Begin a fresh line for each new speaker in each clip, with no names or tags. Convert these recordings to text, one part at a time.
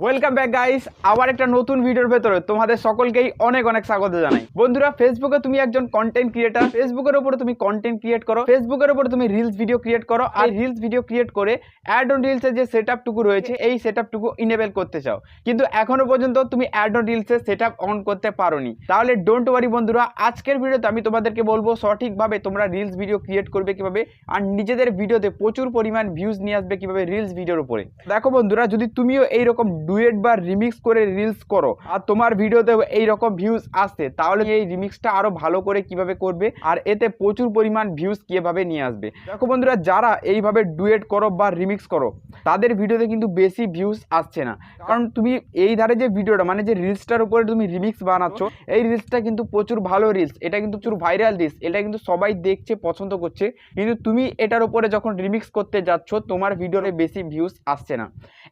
Welcome back guys আবার একটা নতুন ভিডিওর ভেতরে তোমাদের সকলকেই অনেক অনেক স্বাগত জানাই। বন্ধুরা ফেসবুকে তুমি একজন কন্টেন্ট ক্রিয়েটার ফেসবুকের উপরে তুমি কন্টেন্ট ক্রিয়েট করো ফেসবুকের উপরে তুমি রিলস ভিডিও ক্রিয়েট করো আর রিলস ভিডিও ক্রিয়েট করে অ্যাড অন রিলসের যে সেট টুকু রয়েছে এই সেট টুকু ইনেবল করতে চাও। কিন্তু এখনও পর্যন্ত তুমি অ্যাড অন রিলসের সেট আপ অন করতে পারোনি। তাহলে ডোন্ট ওয়ারি বন্ধুরা আজকের ভিডিওতে আমি তোমাদেরকে বলব সঠিকভাবে তোমরা রিলস ভিডিও ক্রিয়েট করবে কীভাবে আর নিজেদের ভিডিওতে প্রচুর পরিমাণ ভিউজ নিয়ে আসবে কীভাবে রিলস ভিডিওর উপরে। দেখো বন্ধুরা যদি তুমিও এইরকম ডুয়েট বা রিমিক্স করে রিলস করো। আর তোমার ভিডিওতে এই রকম ভিউজ আসে তাহলে এই রিমিক্সটা আরও ভালো করে কীভাবে করবে? আর এতে প্রচুর পরিমাণ ভিউজ কীভাবে নিয়ে আসবে? দেখো বন্ধুরা, যারা এইভাবে ডুয়েট করো বা রিমিক্স করো, তাদের ভিডিওতে কিন্তু বেশি ভিউজ আসছে না। কারণ তুমি এই ধারে যে ভিডিওটা মানে যে রিলসটার উপরে তুমি রিমিক্স বানাচ্ছ, এই রিলসটা কিন্তু প্রচুর ভালো রিলস এটা কিন্তু প্রচুর ভাইরাল রিলস এটা কিন্তু সবাই দেখছে, পছন্দ করছে। কিন্তু তুমি এটার উপরে যখন রিমিক্স করতে যাচ্ছ, তোমার ভিডিওতে বেশি ভিউজ আসছে না।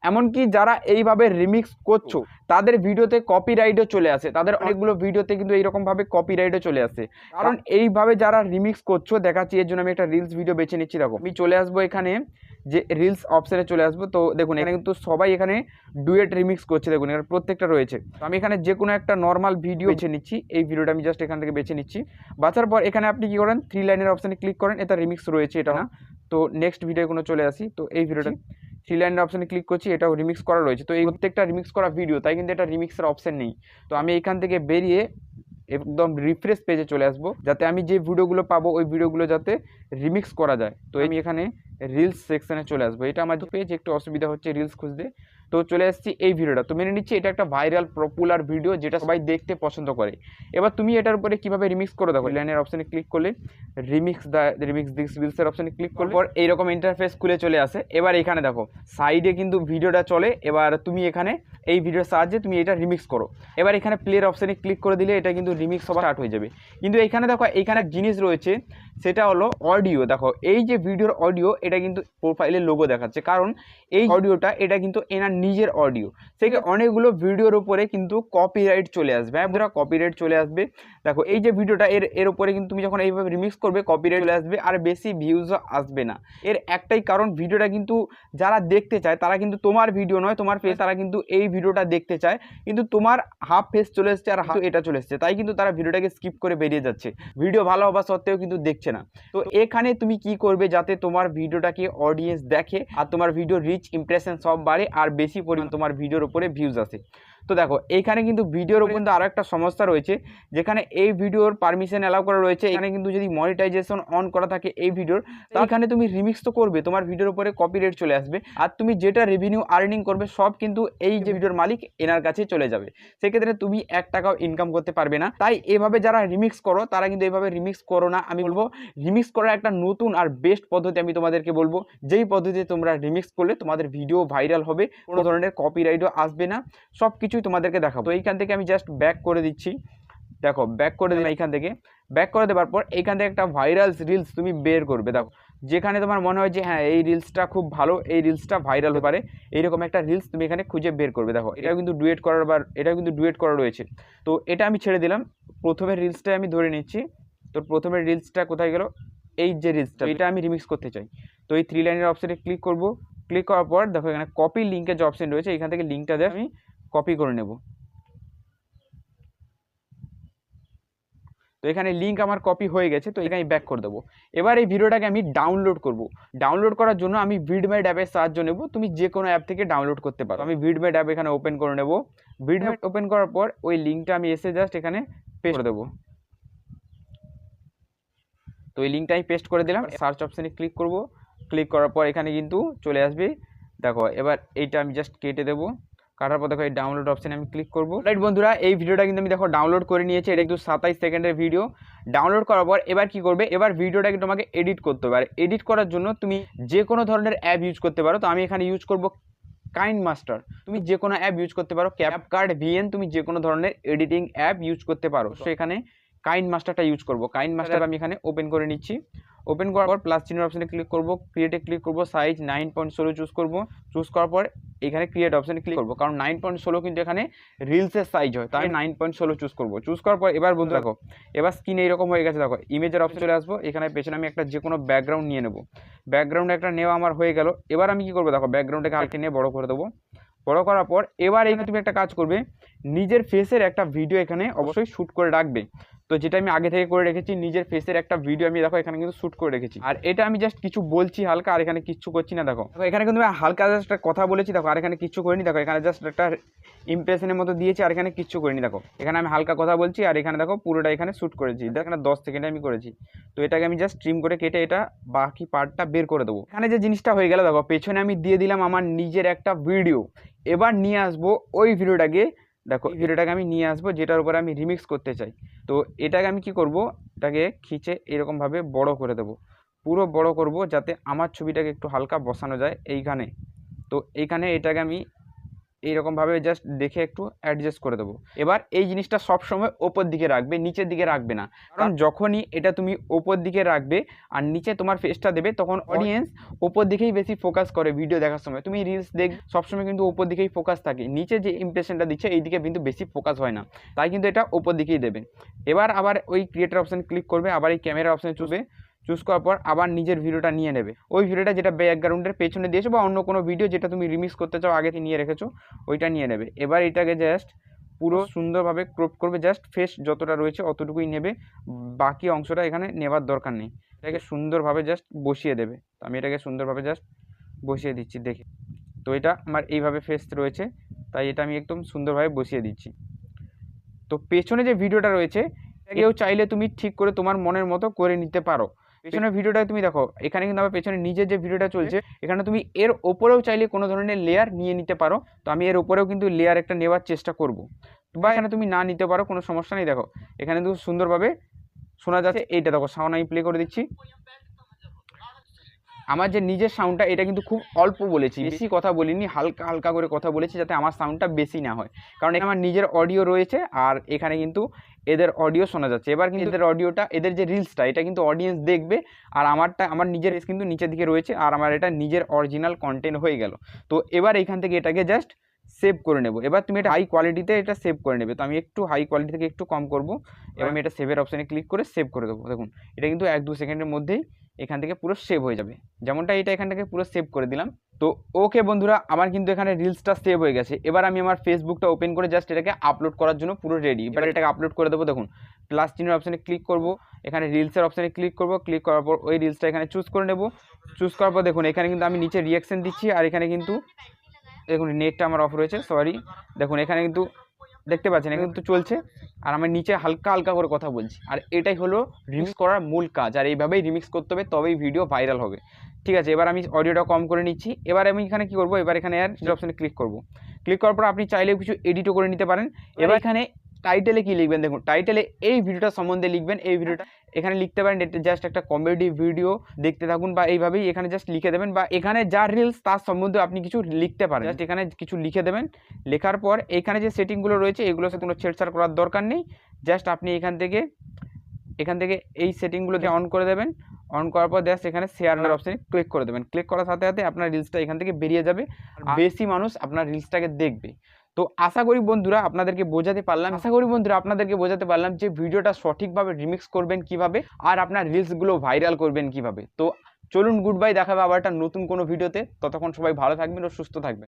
এমনকি যারা এইভাবে রিমিক্স করছ তাদের ভিডিওতে কপিরাইটও চলে আসে। তাদের অনেকগুলো ভিডিওতে কিন্তু এইরকমভাবে কপিরাইটও চলে আসে। কারণ এইভাবে যারা রিমিক্স করছ দেখাচ্ছি এর জন্য আমি একটা রিলস ভিডিও বেছে নিচ্ছি। দেখো আমি চলে আসব এখানে যে রিলস অপশানে চলে আসব। তো দেখুন এখানে কিন্তু সবাই এখানে ডুয়েট রিমিক্স করছে। দেখুন এখানে প্রত্যেকটা রয়েছে। তো আমি এখানে যে কোনো একটা নর্মাল ভিডিও বেছে নিচ্ছি। এই ভিডিওটা আমি জাস্ট এখান থেকে বেছে নিচ্ছি। বাছার পর এখানে আপনি কি করেন? থ্রি লাইনের অপশানে ক্লিক করেন। এটা রিমিক্স রয়েছে এটা না। তো নেক্সট ভিডিও কোনো চলে আসি। তো এই ভিডিওটা থ্রি লাইনের অপশানে ক্লিক করছি, এটাও রিমিক্স করা রয়েছে। তো এই প্রত্যেকটা রিমিক্স করা ভিডিও তাই কিন্তু এটা রিমিক্সের অপশান নেই। তো আমি এখান থেকে বেরিয়ে একদম রিফ্রেশ পেজে চলে আসব, যাতে আমি যে ভিডিওগুলো পাবো, ওই ভিডিওগুলো যাতে রিমিক্স করা যায়। তো আমি এখানে রিলস সেকশানে চলে আসব। এটা আমার পেজ একটু অসুবিধা হচ্ছে রিলস খুঁজতে। তো চলে আসছি এই ভিডিওটা। তো মেনে নিচ্ছি এটা একটা ভাইরাল পপুলার ভিডিও যেটা সবাই দেখতে পছন্দ করে। এবার তুমি এটার উপরে কীভাবে রিমিক্স করে দেখো? লাইনের অপশানে ক্লিক করলে রিমিক্স দ্য রিমিক্স দিস রিলসের অপশানে ক্লিক করলে পর এইরকম ইন্টারফেস খুলে চলে আসে। এবার এখানে দেখো সাইডে কিন্তু ভিডিওটা চলে। এবার তুমি এখানে এই ভিডিওর সাহায্যে তুমি এটা রিমিক্স করো। এবার এখানে প্লের অপশানে ক্লিক করে দিলে এটা কিন্তু রিমিক্স হওয়া স্টার্ট হয়ে যাবে। কিন্তু এখানে দেখো, এখানে জিনিস রয়েছে, সেটা হলো অডিও দেখো, এই যে ভিডিওর অডিও এটা কিন্তু প্রোফাইলের লোগো দেখাচ্ছে। কারণ এই অডিওটা এটা কিন্তু এনার নিজের অডিও সেই অনেকগুলো ভিডিওর উপরে কিন্তু কপিরাইট চলে আসবে। হ্যাঁ বন্ধুরা কপিরাইট চলে আসবে। দেখো, এই যে ভিডিওটা এর এর উপরে কিন্তু তুমি যখন এইভাবে রিমিক্স করবে কপিরাইট চলে আসবে। আর বেশি ভিউজও আসবে না। এর একটাই কারণ ভিডিওটা কিন্তু যারা দেখতে চায়, তারা কিন্তু তোমার ভিডিও নয়, তোমার ফেস তারা কিন্তু এই ভিডিওটা দেখতে চায়, কিন্তু তোমার হাফ ফেস চলে এসছে আর হাফ এটা চলে এসছে, তাই কিন্তু তারা ভিডিওটাকে স্কিপ করে বেরিয়ে যাচ্ছে। ভিডিও ভালো হওয়া সত্ত্বেও কিন্তু দেখছে না। তো এখানে তুমি কি করবে যাতে তোমার ভিডিওটাকে অডিয়েন্স দেখে আর তোমার ভিডিও রিচ ইমপ্রেশন সব বাড়ে আর বেশি পরিমাণ তোমার ভিডিওর উপরে ভিউজ আসে? তো দেখো এইখানে কিন্তু ভিডিওর উপর কিন্তু আরও একটা সমস্যা রয়েছে যেখানে এই ভিডিওর পারমিশন অ্যালাউ করা রয়েছে এখানে কিন্তু যদি মনিটাইজেশন অন করা থাকে এই ভিডিওর এখানে তুমি রিমিক্স তো করবে তোমার ভিডিওর উপরে কপিরাইট চলে আসবে আর তুমি যেটা রেভিনিউ আর্নিং করবে সব কিন্তু এই যে ভিডিওর মালিক এনার কাছে চলে যাবে। সেক্ষেত্রে তুমি এক টাকাও ইনকাম করতে পারবে না। তাই এভাবে যারা রিমিক্স করো তারা কিন্তু এভাবে রিমিক্স করো না আমি বলব রিমিক্স করার একটা নতুন আর বেস্ট পদ্ধতি আমি তোমাদেরকে বলব যেই পদ্ধতিতে তোমরা রিমিক্স করলে তোমাদের ভিডিও ভাইরাল হবে কোনো ধরনের কপিরাইটও আসবে না সব কিছুই তোমাদেরকে দেখাবো। তো এইখান থেকে আমি জাস্ট ব্যাক করে দিচ্ছি। দেখো ব্যাক করে দিলাম এইখান থেকে। ব্যাক করে দেওয়ার পর এইখান থেকে একটা ভাইরাল রিলস তুমি বের করবে। দেখো, যেখানে তোমার মনে হয় যে হ্যাঁ এই রিলসটা খুব ভালো, এই রিলসটা ভাইরাল হতে পারে। এইরকম একটা রিলস তুমি এখানে খুঁজে বের করবে। দেখো, এটাও কিন্তু ডুয়েট করার বার, এটাও কিন্তু ডুয়েট করা রয়েছে। তো এটা আমি ছেড়ে দিলাম। প্রথমে রিলসটা আমি ধরে নিচ্ছি। তো প্রথমে রিলসটা কোথায় গেল? এই যে রিলসটা এটা আমি রিমিক্স করতে চাই। তো এই থ্রি লাইনের অপশানে ক্লিক করব। ক্লিক করার পর দেখো এখানে কপি লিঙ্কের যে অপশন রয়েছে, এখান থেকে লিঙ্কটা দেয় আমি কপি করে নেব। তো এখানে লিঙ্ক আমার কপি হয়ে গেছে, তো এখানে ব্যাক করে দেবো। এবার এই ভিডিওটাকে আমি ডাউনলোড করব। ডাউনলোড করার জন্য আমি ভিডমেড অ্যাপের সাহায্য নেব। তুমি যে কোনো অ্যাপ থেকে ডাউনলোড করতে পারো। আমি ভিডমেড অ্যাপ এখানে ওপেন করে নেব। ভিডমেড ওপেন করার পর ওই লিঙ্কটা আমি এসে জাস্ট এখানে পেস্ট করে দেবো। তো এই লিঙ্কটা আমি পেস্ট করে দিলাম। সার্চ অপশানে ক্লিক করব। ক্লিক করার পর এখানে কিন্তু চলে আসবে। দেখো, এবার এইটা আমি জাস্ট কেটে দেবো। কাটার পর দেখো এই ডাউনলোড অপশানে আমি ক্লিক করব। রাইট বন্ধুরা এই ভিডিওটা কিন্তু আমি দেখো ডাউনলোড করে নিয়েছি এটা কিন্তু সাতাইশ সেকেন্ডের ভিডিও ডাউনলোড করার পর এবার কি করবে? এবার ভিডিওটাকে তোমাকে এডিট করতে হবে। আর এডিট করার জন্য তুমি যে কোনো ধরনের অ্যাপ ইউজ করতে পারো। তো আমি এখানে ইউজ করব কাইন্ড মাস্টার তুমি যে কোনো অ্যাপ ইউজ করতে পারো। ক্যাপ কার্ড ভিএন তুমি যে কোনো ধরনের এডিটিং অ্যাপ ইউজ করতে পারো। তো এখানে কাইন্ড মাস্টারটা ইউজ করব। কাইন্ড মাস্টার আমি এখানে ওপেন করে নিচ্ছি। ওপেন করার পর প্লাস চিহ্নের অপশানে ক্লিক করব ক্রিয়েটে ক্লিক করব সাইজ নাইন পয়েন্ট ষোলো চুজ করব চুজ করার পর এখানে ক্রিয়েট অপশানে ক্লিক করব কারণ নাইন পয়েন্ট ষোলো কিন্তু এখানে রিলসের সাইজ হয় তাই নাইন পয়েন্ট ষোলো চুজ করব। চুজ করার পর এবার বন্ধু দেখো এবার স্ক্রিন এইরকম হয়ে গেছে দেখো ইমেজের অপশন চলে আসব এখানে পেছনে আমি একটা যে কোনো ব্যাকগ্রাউন্ড নিয়ে নেব। ব্যাকগ্রাউন্ড একটা নেওয়া আমার হয়ে গেল এবার আমি কি করব দেখো ব্যাকগ্রাউন্ডটাকে আরেকটা নিয়ে বড় করে দেবো। বড় করার পর এবার এখানে তুমি একটা কাজ করবে নিজের ফেসের একটা ভিডিও এখানে অবশ্যই শ্যুট করে রাখবে। তো যেটা আমি আগে থেকে করে রেখেছি, নিজের ফেসের একটা ভিডিও আমি দেখো এখানে কিন্তু শ্যুট করে রেখেছি। আর এটা আমি জাস্ট কিছু বলছি হালকা, আর এখানে কিচ্ছু করছি না, দেখো। এখানে কিন্তু আমি হালকা জাস্ট একটা কথা বলেছি, দেখো, আর এখানে কিচ্ছু করিনি, দেখো, এখানে জাস্ট একটা ইমপ্রেশনের মতো দিয়েছি, আর এখানে কিচ্ছু করিনি, দেখো। এখানে আমি হালকা কথা বলছি, আর এখানে দেখো পুরোটা এখানে শ্যুট করেছি। দেখো, এখানে দশ সেকেন্ডে আমি করেছি। তো এটাকে আমি জাস্ট স্ট্রিম করে কেটে এটা বাকি পার্টটা বের করে দেবো। এখানে যে জিনিসটা হয়ে গেল, দেখো, পেছনে আমি দিয়ে দিলাম আমার নিজের একটা ভিডিও এবার নিয়ে আসব ওই ভিডিওটাকে দেখো এই ভিডিওটাকে আমি নিয়ে আসব যেটার উপরে আমি রিমিক্স করতে চাই। তো এটাকে আমি কি করব? এটাকে খিচে এরকমভাবে বড় করে দেব। পুরো বড় করব যাতে আমার ছবিটাকে একটু হালকা বসানো যায় এইখানে। তো এইখানে এটাকে আমি এইরকমভাবে জাস্ট দেখে একটু অ্যাডজাস্ট করে দেবো। এবার এই জিনিসটা সবসময় ওপর দিকে রাখবে নিচের দিকে রাখবে না। কারণ যখনই এটা তুমি ওপর দিকে রাখবে আর নিচে তোমার ফেসটা দেবে তখন অডিয়েন্স ওপর দিকেই বেশি ফোকাস করে ভিডিও দেখার সময়। তুমি রিলস দেখ সবসময় কিন্তু ওপর দিকেই ফোকাস থাকে। নিচে যে ইমপ্রেশনটা দিচ্ছে এই দিকে কিন্তু বেশি ফোকাস হয় না। তাই কিন্তু এটা ওপর দিকেই দেবে। এবার আবার ওই ক্রিয়েটার অপশান ক্লিক করবে আবার এই ক্যামেরা অপশানে চুষবে। চুজ করার পর আবার নিজের ভিডিওটা নিয়ে নেবে। ওই ভিডিওটা যেটা ব্যাকগ্রাউন্ডের পেছনে দিয়েছ বা অন্য কোনো ভিডিও যেটা তুমি রিমিক্স করতে চাও আগে থেকে নিয়ে রেখেছো ওইটা নিয়ে নেবে। এবার এটাকে জাস্ট পুরো সুন্দরভাবে ক্রপ করবে জাস্ট ফেস যতটা রয়েছে অতটুকুই নেবে। বাকি অংশটা এখানে নেবার দরকার নেই। এটাকে সুন্দরভাবে জাস্ট বসিয়ে দেবে। তো আমি এটাকে সুন্দরভাবে জাস্ট বসিয়ে দিচ্ছি দেখে। তো এটা আমার এইভাবে ফেস রয়েছে তাই এটা আমি একদম সুন্দরভাবে বসিয়ে দিচ্ছি। তো পেছনে যে ভিডিওটা রয়েছে কেউ চাইলে তুমি ঠিক করে তোমার মনের মতো করে নিতে পারো। পেছনের ভিডিওটা তুমি দেখো, এখানে কিন্তু আমার পেছনে নিজের যে ভিডিওটা চলছে, এখানে তুমি এর ওপরেও চাইলে কোনো ধরনের লেয়ার নিয়ে নিতে পারো। তো আমি এর ওপরেও কিন্তু লেয়ার একটা নেওয়ার চেষ্টা করব। বা এখানে তুমি না নিতে পারো, কোনো সমস্যা নেই। দেখো, এখানে কিন্তু সুন্দরভাবে শোনা যাচ্ছে, এইটা দেখো সাউন্ড আমি প্লে করে দিচ্ছি। আমার যে নিজের সাউন্ডটা এটা কিন্তু খুব অল্প বলেছি, বেশি কথা বলিনি, হালকা হালকা করে কথা বলেছি, যাতে আমার সাউন্ডটা বেশি না হয়। কারণ এখানে আমার নিজের অডিও রয়েছে, আর এখানে কিন্তু এদের অডিও শোনা যাচ্ছে। এবার কিন্তু এদের অডিওটা এদের যে রিলসটা এটা কিন্তু অডিয়েন্স দেখবে আর আমারটা আমার নিজের কিন্তু নিচের দিকে রয়েছে আর আমার এটা নিজের অরিজিনাল কন্টেন্ট হয়ে গেল। তো এবার এখান থেকে এটাকে জাস্ট সেভ করে নেব। এবার তুমি এটা হাই কোয়ালিটিতে এটা সেভ করে নেবে। তো আমি একটু হাই কোয়ালিটি থেকে একটু কম করব। এবার আমি এটা সেভের অপশানে ক্লিক করে সেভ করে দেবো। দেখুন এটা কিন্তু এক দু সেকেন্ডের মধ্যেই এখান থেকে পুরো সেভ হয়ে যাবে। যেমনটা এটা এখান থেকে পুরো সেভ করে দিলাম। তো ওকে বন্ধুরা আমার কিন্তু এখানে রিলসটা সেভ হয়ে গেছে। এবার আমি আমার ফেসবুকটা ওপেন করে জাস্ট এটাকে আপলোড করার জন্য পুরো রেডি এবার এটাকে আপলোড করে দেবো। দেখুন প্লাস চিনের অপশানে ক্লিক করব। এখানে রিলসের অপশানে ক্লিক করব। ক্লিক করার পর ওই রিলসটা এখানে চুজ করে নেব। চুজ করার পর দেখুন এখানে কিন্তু আমি নিচে রিয়াকশন দিচ্ছি। আর এখানে কিন্তু দেখুন নেটটা আমার অফ রয়েছে সরি দেখুন এখানে কিন্তু দেখতে পাচ্ছেন এখানে কিন্তু চলছে। আর আমি নিচে হালকা হালকা করে কথা বলছি। আর এটাই হলো রিমিক্স করার মূল কাজ। আর এইভাবেই রিমিক্স করতে হবে তবেই ভিডিও ভাইরাল হবে। ঠিক আছে এবার আমি অডিওটা কম করে নিচ্ছি। এবার আমি এখানে কি করব? এবার এখানে অ্যাড অপশানে ক্লিক করব। ক্লিক করার পর আপনি চাইলেও কিছু এডিটও করে নিতে পারেন। এবার এখানে টাইটেলে কি লিখবেন? দেখুন টাইটেলে এই ভিডিওটা সম্বন্ধে লিখবেন এই ভিডিওটা এখানে লিখতে পারেন এটা জাস্ট একটা কমেডি ভিডিও দেখতে থাকুন বা এইভাবেই এখানে জাস্ট লিখে দেবেন বা এখানে যা রিলস তার সম্বন্ধে আপনি কিছু লিখতে পারেন। জাস্ট এখানে কিছু লিখে দেবেন লেখার পর এখানে যে সেটিংগুলো রয়েছে এগুলোর সাথে কোনো ছেড়ছাড় করার দরকার নেই। জাস্ট আপনি এখান থেকে এখান থেকে এই সেটিংগুলোকে অন করে দেবেন অন করার পর জাস্ট এখানে শেয়ারের অপশানে ক্লিক করে দেবেন। ক্লিক করার সাথে সাথে আপনার রিলসটা এখান থেকে বেরিয়ে যাবে। আর বেশি মানুষ আপনার রিলসটাকে দেখবে। তো আশা করি বন্ধুরা আপনাদেরকে বোঝাতে পারলাম, আশা করি বন্ধুরা আপনাদেরকে বোঝাতে পারলাম যে ভিডিওটা সঠিকভাবে রিমিক্স করবেন কীভাবে আর আপনার রিলসগুলো ভাইরাল করবেন কীভাবে। তো চলুন গুড বাই দেখাবে আবার একটা নতুন কোনো ভিডিওতে ততক্ষণ সবাই ভালো থাকবেন ও সুস্থ থাকবেন।